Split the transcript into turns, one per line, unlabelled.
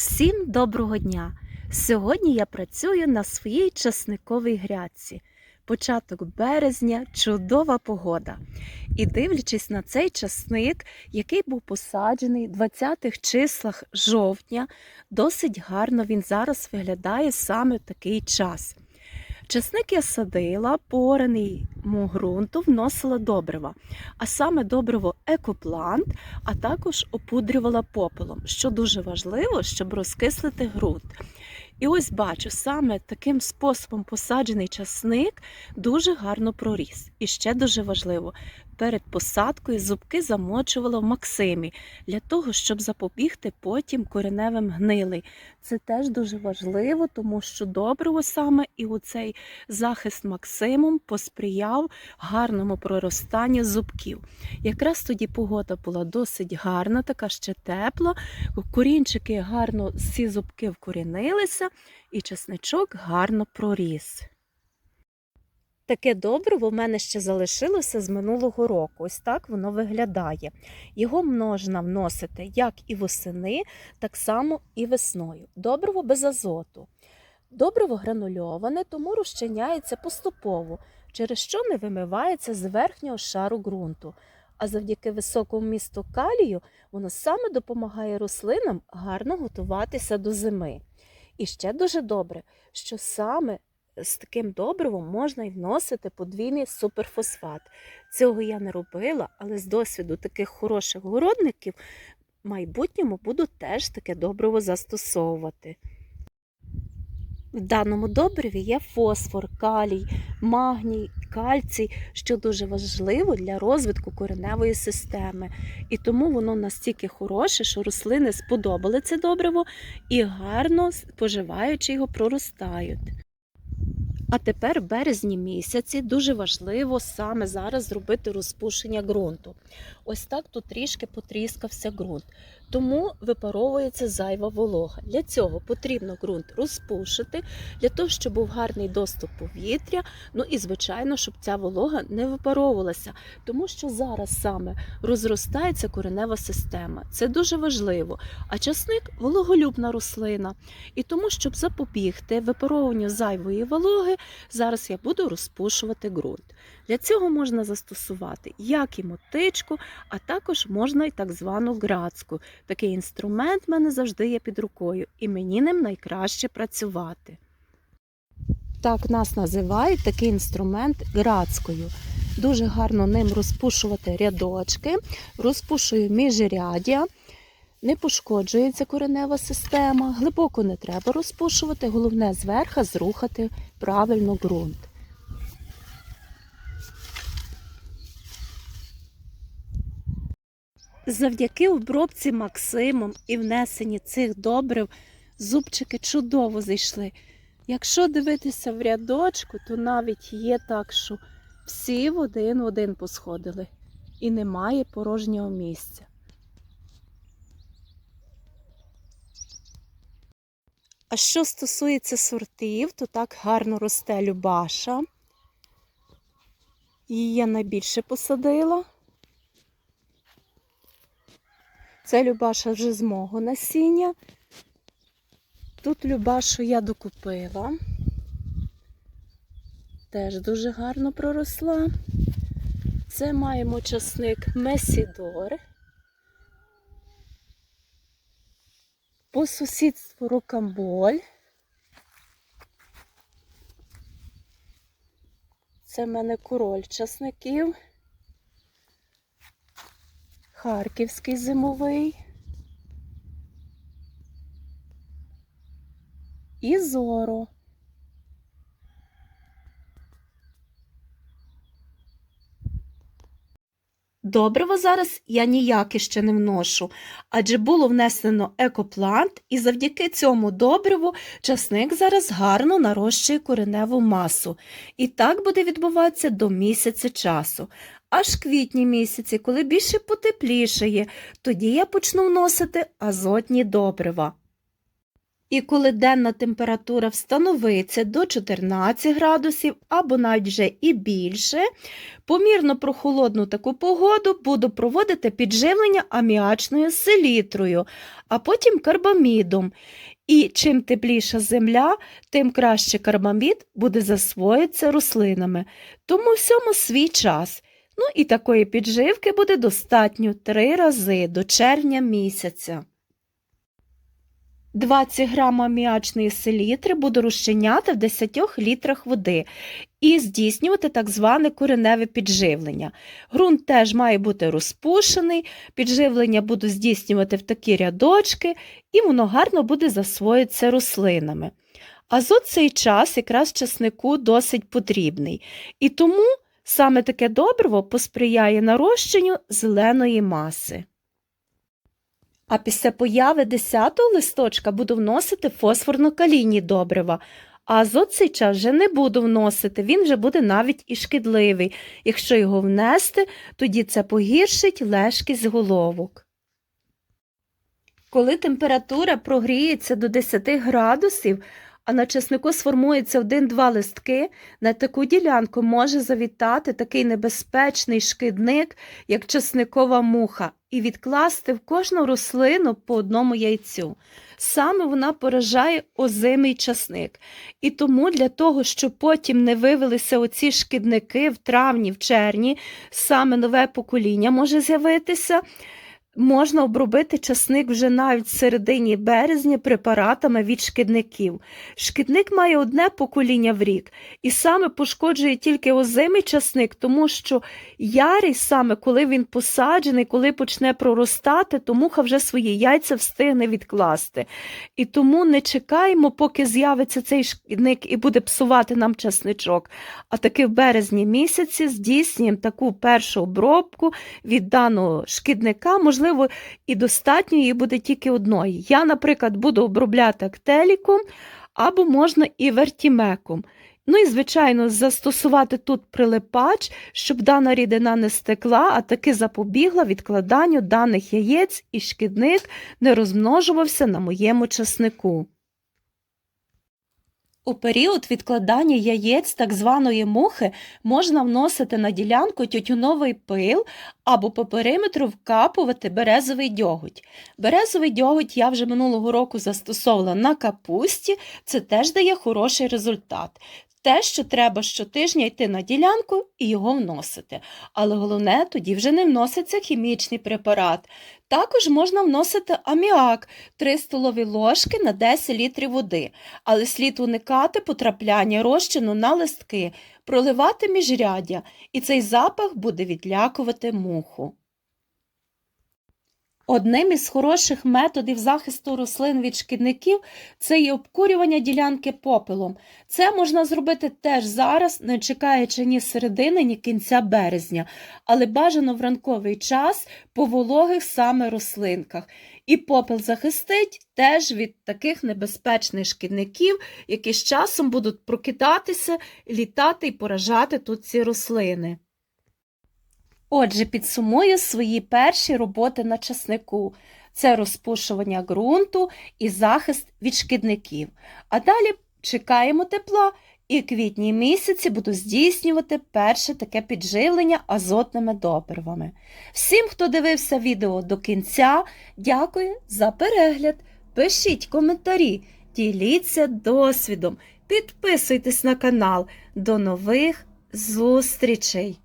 Всім доброго дня! Сьогодні я працюю на своїй часниковій грядці. Початок березня, чудова погода. І дивлячись на цей часник, який був посаджений 20-х числах жовтня, досить гарно він зараз виглядає саме в такий час. Часник я садила, по ораному ґрунту вносила добрива, а саме добриво екоплант, а також опудрювала попелом, що дуже важливо, щоб розкислити ґрунт. І ось бачу, саме таким способом посаджений часник дуже гарно проріс. І ще дуже важливо, перед посадкою зубки замочувала в Максимі для того, щоб запобігти потім кореневим гнилий. Це теж дуже важливо, тому що добриво саме і у цей захист Максимум посприяв гарному проростанню зубків. Якраз тоді погода була досить гарна, така ще тепла. Корінчики гарно, всі зубки вкорінилися, і чесничок гарно проріс. Таке добриво в мене ще залишилося з минулого року. Ось так воно виглядає. Його можна вносити як і восени, так само і весною. Добриво без азоту. Добриво гранульоване, тому розчиняється поступово, через що не вимивається з верхнього шару ґрунту. А завдяки високому місту калію воно саме допомагає рослинам гарно готуватися до зими. І ще дуже добре, що саме з таким добривом можна й вносити подвійний суперфосфат. Цього я не робила, але з досвіду таких хороших городників в майбутньому буду теж таке добриво застосовувати. В даному добриві є фосфор, калій, магній, кальцій, що дуже важливо для розвитку кореневої системи. І тому воно настільки хороше, що рослини сподобали це добриво і гарно, споживаючи його, проростають. А тепер в березні місяці дуже важливо саме зараз зробити розпушення ґрунту. Ось так тут трішки потріскався ґрунт, тому випаровується зайва волога. Для цього потрібно ґрунт розпушити, для того, щоб був гарний доступ повітря. Ну і звичайно, щоб ця волога не випаровувалася, тому що зараз саме розростається коренева система. Це дуже важливо. А часник вологолюбна рослина. І тому, щоб запобігти випаровуванню зайвої вологи, зараз я буду розпушувати ґрунт. Для цього можна застосувати як і мотичку, а також можна і так звану грацьку. Такий інструмент в мене завжди є під рукою, і мені ним найкраще працювати. Так нас називають такий інструмент грацькою. Дуже гарно ним розпушувати рядочки, розпушую міжряддя, не пошкоджується коренева система, глибоко не треба розпушувати, головне зверху зрухати правильно ґрунт. Завдяки обробці Максимом і внесенні цих добрив зубчики чудово зайшли. Якщо дивитися в рядочку, то навіть є так, що всі в один в один посходили і немає порожнього місця. А що стосується сортів, то так гарно росте Любаша. Її я найбільше посадила. Це Любаша вже з мого насіння. Тут Любашу я докупила. Теж дуже гарно проросла. Це маємо часник Месідор. По сусідству рукамболь. Це в мене король часників. Харківський зимовий. І зоро. Добриво зараз я ніяке ще не вношу, адже було внесено екоплант, і завдяки цьому добриву часник зараз гарно нарощує кореневу масу. І так буде відбуватися до місяця часу. Аж квітні місяці, коли більше потеплішає, тоді я почну вносити азотні добрива. І коли денна температура встановиться до 14 градусів або навіть вже і більше, помірно прохолодну таку погоду буду проводити підживлення аміачною селітрою, а потім карбамідом. І чим тепліша земля, тим краще карбамід буде засвоїтися рослинами. Тому всьому свій час. Ну і такої підживки буде достатньо три рази до червня місяця. 20 грам аміачної селітри буду розчиняти в 10 літрах води і здійснювати так зване кореневе підживлення. Ґрунт теж має бути розпушений, підживлення буду здійснювати в такі рядочки, і воно гарно буде засвоїтися рослинами. Азот цей час якраз часнику досить потрібний. І тому саме таке добриво посприяє нарощенню зеленої маси. А після появи 10-го листочка буду вносити фосфорно-калійні добрива. А азот цей час вже не буду вносити, він вже буде навіть і шкідливий. Якщо його внести, тоді це погіршить лежкість головок. Коли температура прогріється до 10 градусів, а на чеснику сформується один-два листки, на таку ділянку може завітати такий небезпечний шкідник, як чесникова муха, і відкласти в кожну рослину по одному яйцю. Саме вона поражає озимий часник. І тому для того, щоб потім не вивелися оці шкідники в травні, в червні, саме нове покоління може з'явитися. Можна обробити часник вже навіть в середині березня препаратами від шкідників. Шкідник має одне покоління в рік і саме пошкоджує тільки озимий часник, тому що ярий саме, коли він посаджений, коли почне проростати, то муха вже свої яйця встигне відкласти. І тому не чекаємо, поки з'явиться цей шкідник і буде псувати нам часничок. А таки в березні місяці здійснюємо таку першу обробку від даного шкідника. Можливо, і достатньо її буде тільки одної. Я, наприклад, буду обробляти актеліком або можна і вертімеком. Ну і, звичайно, застосувати тут прилипач, щоб дана рідина не стекла, а таки запобігла відкладанню даних яєць і шкідник не розмножувався на моєму часнику. У період відкладання яєць так званої мухи можна вносити на ділянку тютюновий пил або по периметру вкапувати березовий дьоготь. Березовий дьоготь я вже минулого року застосовувала на капусті, це теж дає хороший результат. Те, що треба щотижня йти на ділянку і його вносити. Але головне, тоді вже не вноситься хімічний препарат. Також можна вносити аміак 3 столові ложки на 10 літрів води, але слід уникати потрапляння розчину на листки, проливати міжряддя, і цей запах буде відлякувати муху. Одним із хороших методів захисту рослин від шкідників це є обкурювання ділянки попелом. Це можна зробити теж зараз, не чекаючи ні середини, ні кінця березня, але бажано в ранковий час по вологих саме рослинках. І попел захистить теж від таких небезпечних шкідників, які з часом будуть прокидатися, літати і поражати тут ці рослини. Отже, підсумую свої перші роботи на часнику. Це розпушування ґрунту і захист від шкідників. А далі чекаємо тепла і квітні місяці буду здійснювати перше таке підживлення азотними добривами. Всім, хто дивився відео до кінця, дякую за перегляд. Пишіть коментарі, діліться досвідом, підписуйтесь на канал. До нових зустрічей!